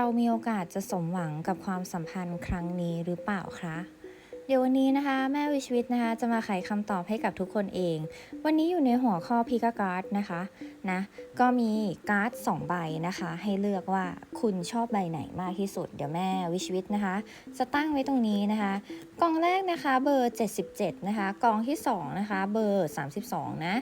เรามีโอกาสจะสมหวังกับความสัมพันธ์ครั้งนี้หรือเปล่าคะ เดี๋ยววันนี้นะคะ แม่วิชวิตนะคะ จะมาไขคำตอบให้กับทุกคนเอง วันนี้อยู่ในหัวข้อพิกาการ์ดนะคะนะก็มีการ์ด2ใบนะคะ ให้เลือกว่าคุณชอบใบไหนมากที่สุด เดี๋ยวแม่วิชวิตนะคะ จะตั้งไว้ตรงนี้นะคะกองแรกนะคะเบอร์ 77 นะคะกองที่2นะคะเบอร์ 32 นะ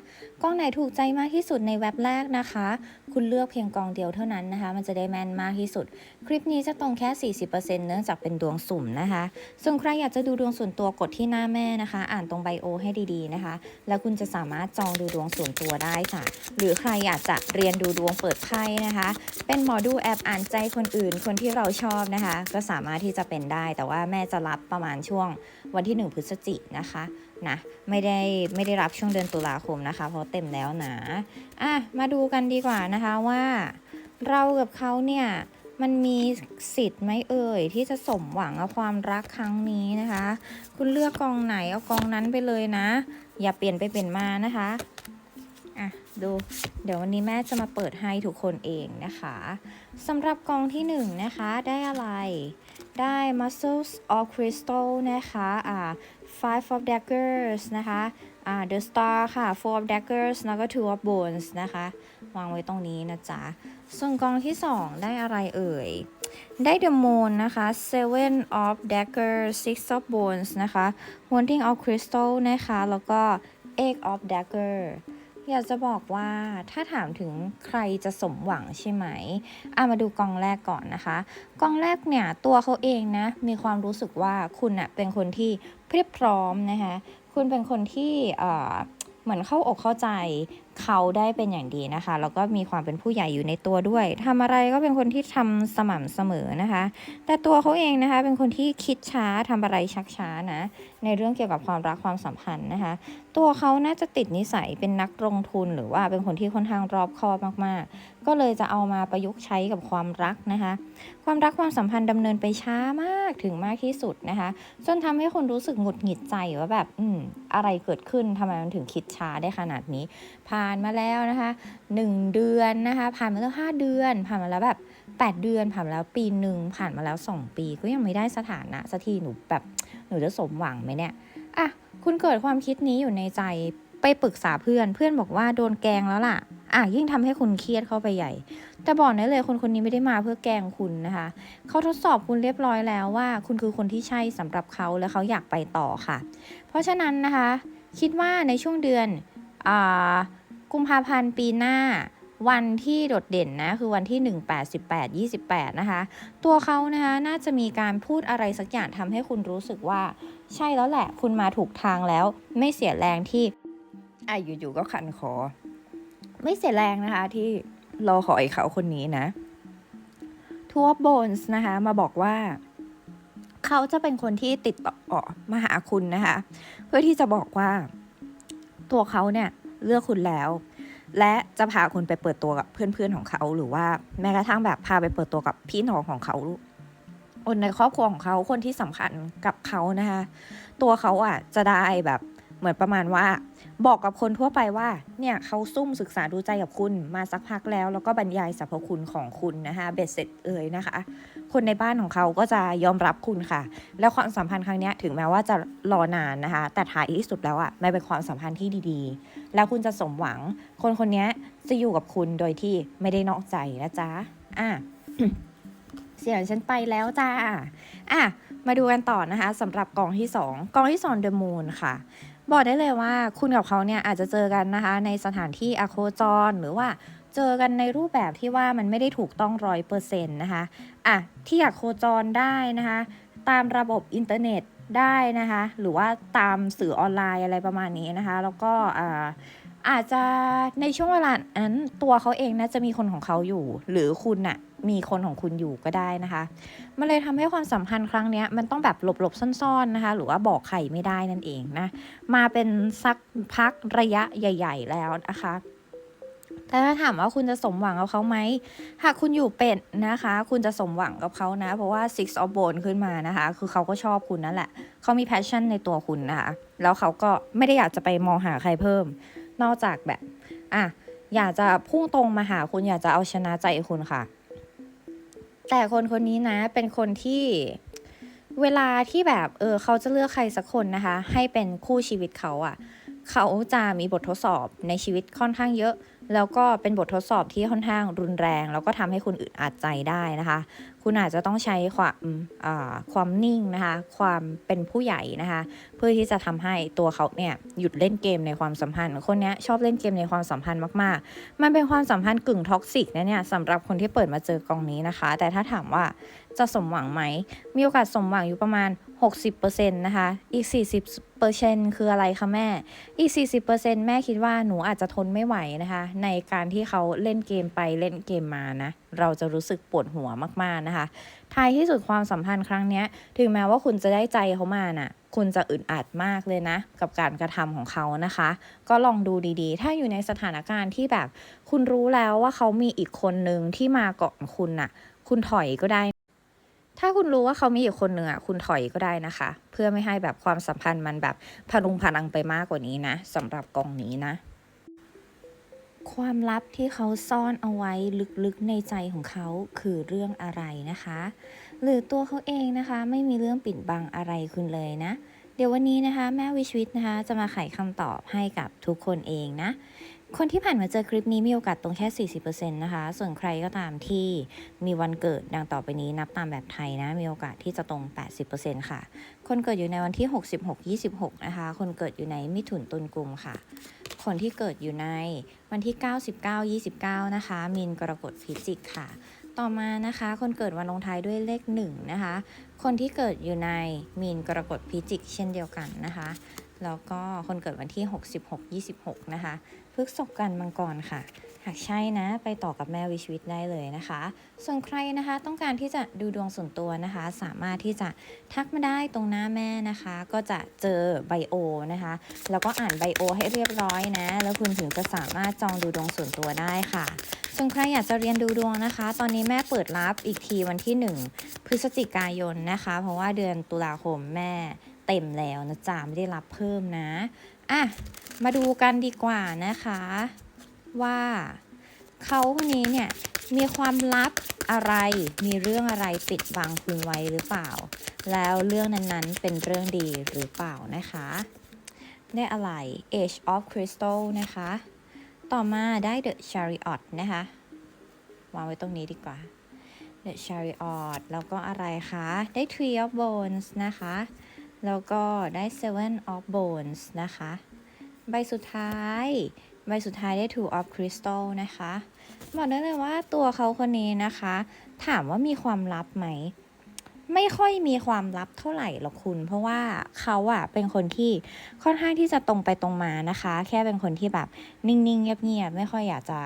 กองไหนถูกใจมากที่สุดในเว็บแรกนะคะ คุณเลือกเพียงกองเดียวเท่านั้นนะคะ มันจะได้แม่นมากที่สุด คลิปนี้จะตรงแค่ 40%เนื่องจากเป็นดวงสุ่มนะคะ ส่วนใครอยากจะดูดวงส่วนตัวกดที่หน้าแม่นะคะ อ่านตรงไบโอให้ดีๆนะคะ แล้วคุณจะสามารถจองดูดวงส่วนตัวได้ค่ะ หรือใครอยากจะเรียนดูดวงเปิดไพ่นะคะ เป็นหมอดูแอบอ่านใจคนอื่น คนที่เราชอบนะคะ ก็สามารถที่จะเป็นได้ แต่ว่าแม่จะรับประมาณช่วงวันที่ 1 พฤศจิกนะคะนะไม่ได้ไม่ได้รับช่วงเดือนตุลาคมนะคะเพราะเต็มแล้วนะอะมาดูกันดีกว่านะคะว่า เรากับเขาเนี่ยมันมีสิทธิ์ไหมเอ่ย ที่จะสมหวังกับความรักครั้งนี้นะคะ คุณเลือกกองไหนเอากองนั้นไปเลยนะ อย่าเปลี่ยนไปเปลี่ยนมานะคะอะดูเดี๋ยววันนี้แม่จะมาเปิดให้ทุกคนเองนะคะสำหรับกองที่หนึ่งนะคะได้อะไรได้ muscles of crystal นะคะอ่า five of daggers นะคะ อ่า the star ค่ะ four of daggers แล้วก็ two of bones นะคะ วางไว้ตรงนี้นะจ๊ะ ส่วนกองที่ 2 ได้อะไรเอ่ย ได้ the moon นะคะ seven of daggers six of bones นะคะ haunting of crystal นะคะ แล้วก็ eight of dagger อยากจะบอกว่าถ้าถามถึงใครจะสมหวังใช่ไหมอะมาดูกองแรกก่อนนะคะ กองแรกเนี่ยตัวเขาเองนะมีความรู้สึกว่าคุณอะเป็นคนที่เพียบพร้อมนะคะ คุณเป็นคนที่เหมือนเข้าอกเข้าใจ เขาได้เป็นอย่างดีนะคะ แล้วก็มีความเป็นผู้ใหญ่อยู่ในตัวด้วยทำอะไรก็เป็นคนที่ทำสม่ำเสมอนะคะ แต่ตัวเขาเองนะคะ เป็นคนที่คิดช้าทำอะไรชักช้านะ ในเรื่องเกี่ยวกับความรักความสัมพันธ์นะคะ ตัวเขาน่าจะติดนิสัยเป็นนักลงทุน หรือว่าเป็นคนที่ค่อนข้างรอบคอบมากๆ ก็เลยจะเอามาประยุกต์ใช้กับความรักนะคะ ความรักความสัมพันธ์ดำเนินไปช้ามากถึงมากที่สุดนะคะจนทำให้คนรู้สึกหงุดหงิดใจว่าแบบอืมอะไรเกิดขึ้นทำไมมันถึงคิดช้าได้ขนาดนี้ผ่าานมาแล้วนะคะหนึ่งเดือนนะคะผ่านมาแล้วห้าเดือน ผ่านมาแล้วแบบแปดเดือน ผ่านมาแล้วปีหนึ่งผ่านมาแล้วสองปีก็ยังไม่ได้สถานะสักทีหนูแบบหนูจะสมหวังไหมเนี่ยอะคุณเกิดความคิดนี้อยู่ในใจไปปรึกษาเพื่อนเพื่อนบอกว่าโดนแกงแล้วล่ะอะยิ่งทำให้คุณเครียดเข้าไปใหญ่ แต่บอกได้เลยคนคนนี้ไม่ได้มาเพื่อแกงคุณนะคะ เขาทดสอบคุณเรียบร้อยแล้วว่า คุณคือคนที่ใช่สำหรับเขาและเขาอยากไปต่อค่ะ เพราะฉะนั้นนะคะ คิดว่าในช่วงเดือนอ่า กุมภาพันธ์ปีหน้า วันที่โดดเด่นนะคือวันที่ 1 8 18 28 นะคะ ตัวเขานะคะน่าจะมีการพูดอะไรสักอย่างทำให้คุณรู้สึกว่า ใช่แล้วแหละคุณมาถูกทางแล้ว ไม่เสียแรงที่อะอยู่ๆก็ขันคอไม่เสียแรงนะคะที่รอขอไอ้เขาคนนี้นะทัวร์โบนส์นะคะมาบอกว่าเขาจะเป็นคนที่ติดต่อมาหาคุณนะคะ เพื่อที่จะบอกว่าตัวเขาเนี่ย เลือกคุณแล้ว และจะพาคุณไปเปิดตัวกับเพื่อนๆของเขา หรือว่าแม้กระทั่งแบบพาไปเปิดตัวกับพี่น้องของเขาคนในครอบครัวของเขาคนที่สำคัญกับเขานะคะตัวเขาอะจะได้แบบ เหมือนประมาณว่า บอกกับคนทั่วไปว่าเนี่ยเขาซุ่มศึกษาดูใจกับคุณมาสักพักแล้ว แล้วก็บรรยายสรรพคุณของคุณนะคะเบ็ดเสร็จเอ่ยนะคะ คนในบ้านของเขาก็จะยอมรับคุณค่ะ แล้วความสัมพันธ์ครั้งนี้ถึงแม้ว่าจะรอนานนะคะ แต่ท้ายที่สุดแล้วอะมันเป็นความสัมพันธ์ที่ดีๆ แล้วคุณจะสมหวัง คนคนนี้จะอยู่กับคุณโดยที่ไม่ได้นอกใจนะจ๊ะอะเสียงฉันไปแล้วจ้าอะมาดูกันต่อนะคะสำหรับกองที่สองกองที่สอง The Moon ค่ะ บอกได้เลยว่าคุณกับเขาเนี่ยอาจจะเจอกันนะคะ ในสถานที่อโคจรหรือว่าเจอกันในรูปแบบที่ว่ามันไม่ได้ถูกต้องร้อยเปอร์เซ็นต์นะคะอะที่อโคจรได้นะคะ ตามระบบอินเทอร์เน็ตได้นะคะ หรือว่าตามสื่อออนไลน์อะไรประมาณนี้นะคะ แล้วก็อ่าอาจจะในช่วงเวลานั้นตัวเขาเองนะจะมีคนของเขาอยู่ หรือคุณน่ะ มีคนของคุณอยู่ก็ได้นะคะ มันเลยทำให้ความสัมพันธ์ครั้งนี้มันต้องแบบหลบๆซ่อนๆนะคะ หรือว่าบอกใครไม่ได้นั่นเองนะ มาเป็นสักพักระยะใหญ่ ๆ แล้วนะคะแต่ถ้าถามว่าคุณจะสมหวังกับเขาไหม หากคุณอยู่เป็ดนะคะ คุณจะสมหวังกับเขานะ เพราะว่า six of bone ขึ้นมานะคะ คือเขาก็ชอบคุณนั่นแหละ เขามี passion ในตัวคุณนะคะ แล้วเขาก็ไม่ได้อยากจะไปมองหาใครเพิ่ม นอกจากแบบ อะ อยากจะพุ่งตรงมาหาคุณ อยากจะเอาชนะใจคุณค่ะ แต่คนคนนี้นะเป็นคนที่เวลาที่แบบเออเขาจะเลือกใครสักคนนะคะ ให้เป็นคู่ชีวิตเขาอะ่ะ เขาจะมีบททดสอบในชีวิตค่อนข้างเยอะ แล้วก็เป็นบททดสอบที่ค่อนข้างรุนแรง แล้วก็ทำให้คุณอึดอัดใจได้นะคะ คุณอาจจะต้องใช้ความความนิ่งนะคะ ความเป็นผู้ใหญ่นะคะ เพื่อที่จะทำให้ตัวเขาเนี่ยหยุดเล่นเกมในความสัมพันธ์ คนนี้ชอบเล่นเกมในความสัมพันธ์มากๆ มันเป็นความสัมพันธ์กึ่งท็อกซิกนะเนี่ยสำหรับคนที่เปิดมาเจอกองนี้นะคะ แต่ถ้าถามว่าจะสมหวังไหม มีโอกาสสมหวังอยู่ประมาณ 60%นะคะ อีก 40%คืออะไรคะแม่ อีก 40%แม่คิดว่าหนูอาจจะทนไม่ไหวนะคะ ในการที่เขาเล่นเกมไปเล่นเกมมานะ เราจะรู้สึกปวดหัวมากๆนะคะท้ายที่สุดความสัมพันธ์ครั้งนี้ถึงแม้ว่าคุณจะได้ใจเขามาน่ะ คุณจะอึดอัดมากเลยนะ กับการกระทำของเขานะคะ ก็ลองดูดีๆ ถ้าอยู่ในสถานการณ์ที่แบบ คุณรู้แล้วว่าเขามีอีกคนนึงที่มาก่อนคุณน่ะ คุณถอยก็ได้ ถ้าคุณรู้ว่าเขามีอีกคนหนึ่งอะคุณถอยก็ได้นะคะ เพื่อไม่ให้แบบความสัมพันธ์มันแบบพลุงพลังไปมากกว่านี้นะสำหรับกองนี้นะ ความลับที่เขาซ่อนเอาไว้ลึกๆในใจของเขาคือเรื่องอะไรนะคะ หรือตัวเขาเองนะคะ ไม่มีเรื่องปิดบังอะไรคุณเลยนะเดี๋ยววันนี้นะคะ แม่วิชวิตนะคะ จะมาไขคำตอบให้กับทุกคนเองนะ คนที่ผ่านมาเจอคลิปนี้มีโอกาสตรงแค่ 40%นะคะ ส่วนใครก็ตามที่มีวันเกิดดังต่อไปนี้นับตามแบบไทยนะ มีโอกาสที่จะตรง 80%ค่ะ คนเกิดอยู่ในวันที่ 66 26 นะคะ คนเกิดอยู่ในมิถุนตุลกุมค่ะ คนที่เกิดอยู่ในวันที่ 99 29 นะคะ มีนกรกฎพิจิกค่ะ ต่อมานะคะ คนเกิดวันลงท้ายด้วยเลข 1 นะคะ คนที่เกิดอยู่ในมีนกรกฎพิจิก เช่นเดียวกันนะคะ แล้วก็คนเกิดวันที่ 66 26 นะคะพฤกษกกันมังกรค่ะ หากใช่นะ ไปต่อกับแม่วิชวิตได้เลยนะคะ ส่วนใครนะคะต้องการที่จะดูดวงส่วนตัวนะคะ สามารถที่จะทักมาได้ตรงหน้าแม่นะคะ ก็จะเจอไบโอนะคะ แล้วก็อ่านไบโอให้เรียบร้อยนะ แล้วคุณถึงจะสามารถจองดูดวงส่วนตัวได้ค่ะส่วนใครอยากจะเรียนดูดวงนะคะ ตอนนี้แม่เปิดรับอีกทีวันที่ 1 พฤศจิกายนนะคะ เพราะว่าเดือนตุลาคมแม่ เต็มแล้วนะจ๊ะไม่ได้รับเพิ่มนะอะมาดูกันดีกว่านะคะ ว่าเขาคนนี้เนี่ยมีความลับอะไร มีเรื่องอะไรปิดบังคุณไว้หรือเปล่า แล้วเรื่องนั้นๆเป็นเรื่องดีหรือเปล่านะคะ ได้อะไร Age of Crystal นะคะ ต่อมาได้ The Chariot นะคะ วางไว้ตรงนี้ดีกว่า The Chariot แล้วก็อะไรคะ ได้ tree of Bones นะคะ แล้วก็ได้ Seven of Bones นะคะ ใบสุดท้าย ใบสุดท้ายได้ Two of Crystal นะคะ บอกได้เลยว่าตัวเขาคนนี้นะคะ ถามว่ามีความลับไหม ไม่ค่อยมีความลับเท่าไหร่หรอกคุณ เพราะว่าเขาอะเป็นคนที่ค่อนข้างที่จะตรงไปตรงมานะคะ แค่เป็นคนที่แบบนิ่งๆเงียบๆไม่ค่อยอยากจะ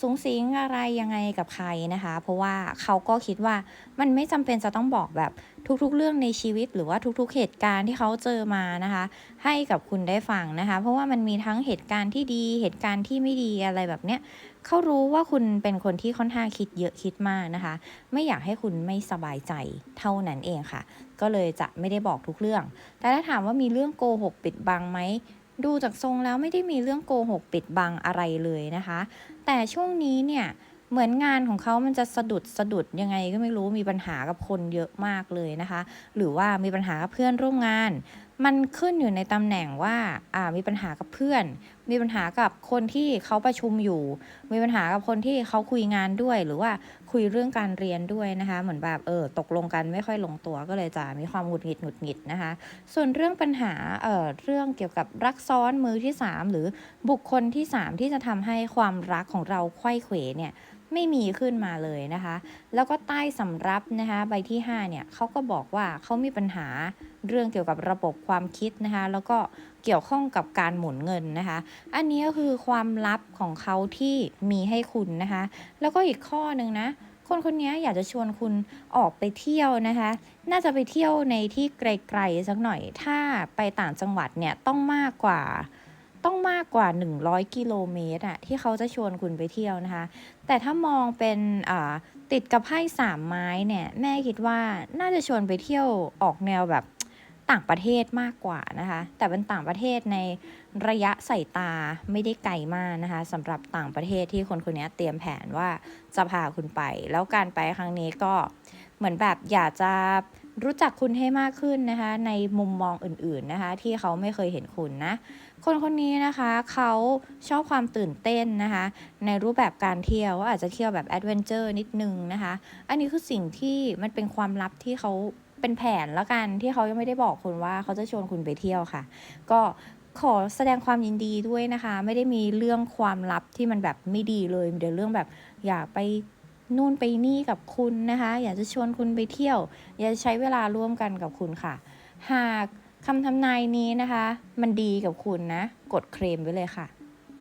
สูงสิงอะไรยังไงกับใครนะคะ เพราะว่าเขาก็คิดว่ามันไม่จำเป็นจะต้องบอกแบบทุกๆ เรื่องในชีวิต หรือว่าทุกๆ เหตุการณ์ที่เขาเจอมานะคะ ให้กับคุณได้ฟังนะคะ เพราะว่ามันมีทั้งเหตุการณ์ที่ดี เหตุการณ์ที่ไม่ดีอะไรแบบเนี้ยเขารู้ว่าคุณเป็นคนที่ค่อนข้างคิดเยอะคิดมากนะคะ ไม่อยากให้คุณไม่สบายใจเท่านั้นเองค่ะ ก็เลยจะไม่ได้บอกทุกเรื่อง แต่ถ้าถามว่ามีเรื่องโกหกปิดบังไหม ดูจากทรงแล้วไม่ได้มีเรื่องโกหกปิดบังอะไรเลยนะคะ แต่ช่วงนี้เนี่ยเหมือนงานของเขามันจะสะดุดสะดุดยังไงก็ไม่รู้มีปัญหากับคนเยอะมากเลยนะคะ หรือว่ามีปัญหากับเพื่อนร่วมงาน มันขึ้นอยู่ในตำแหน่งว่าอ่ามีปัญหากับเพื่อน มีปัญหากับคนที่เขาประชุมอยู่ มีปัญหากับคนที่เขาคุยงานด้วย หรือว่าคุยเรื่องการเรียนด้วยนะคะ เหมือนแบบเออตกลงกันไม่ค่อยลงตัวก็เลยจะมีความหงุดหงิดหงุดหงิดนะคะ ส่วนเรื่องปัญหาเอ่อเรื่องเกี่ยวกับรักซ้อนมือที่ 3 หรือบุคคลที่ 3 ที่จะทำให้ความรักของเราไขว้เขวเนี่ย ไม่มีขึ้นมาเลยนะคะ แล้วก็ใต้สำรับนะคะใบที่ 5 เนี่ยเขาก็บอกว่าเขามีปัญหาเรื่องเกี่ยวกับระบบความคิดนะคะ แล้วก็เกี่ยวข้องกับการหมุนเงินนะคะ อันนี้ก็คือความลับของเขาที่มีให้คุณนะคะ แล้วก็อีกข้อหนึ่งนะ คนคนนี้อยากจะชวนคุณออกไปเที่ยวนะคะ น่าจะไปเที่ยวในที่ไกลๆสักหน่อย ถ้าไปต่างจังหวัดเนี่ยต้องมากกว่า ต้องมากกว่า 100 กิโลเมตรอะที่เขาจะชวนคุณไปเที่ยวนะคะ แต่ถ้ามองเป็นอ่าติดกับไพ่สามไม้เนี่ย แม่คิดว่าน่าจะชวนไปเที่ยวออกแนวแบบต่างประเทศมากกว่านะคะ แต่เป็นต่างประเทศในระยะสายตาไม่ได้ไกลมากนะคะสำหรับต่างประเทศที่คนคนนี้เตรียมแผนว่าจะพาคุณไป แล้วการไปครั้งนี้ก็เหมือนแบบอยากจะ รู้จักคุณให้มากขึ้นนะคะ ในมุมมองอื่นๆนะคะ ที่เขาไม่เคยเห็นคุณนะ คนคนนี้นะคะเขาชอบความตื่นเต้นนะคะ ในรูปแบบการเที่ยวว่าอาจจะเที่ยวแบบแอดเวนเจอร์นิดนึงนะคะ อันนี้คือสิ่งที่มันเป็นความลับที่เขาเป็นแผนแล้วกันที่เขายังไม่ได้บอกคุณว่าเขาจะชวนคุณไปเที่ยวค่ะ ก็ขอแสดงความยินดีด้วยนะคะ ไม่ได้มีเรื่องความลับที่มันแบบไม่ดีเลยมีแต่เรื่องแบบอยากไป นู่นไปนี่กับคุณนะคะ อยากจะชวนคุณไปเที่ยว อยากจะใช้เวลาร่วมกันกับคุณค่ะ หากคำทำนายนี้นะคะ มันดีกับคุณนะ กดเคลมไว้เลยค่ะ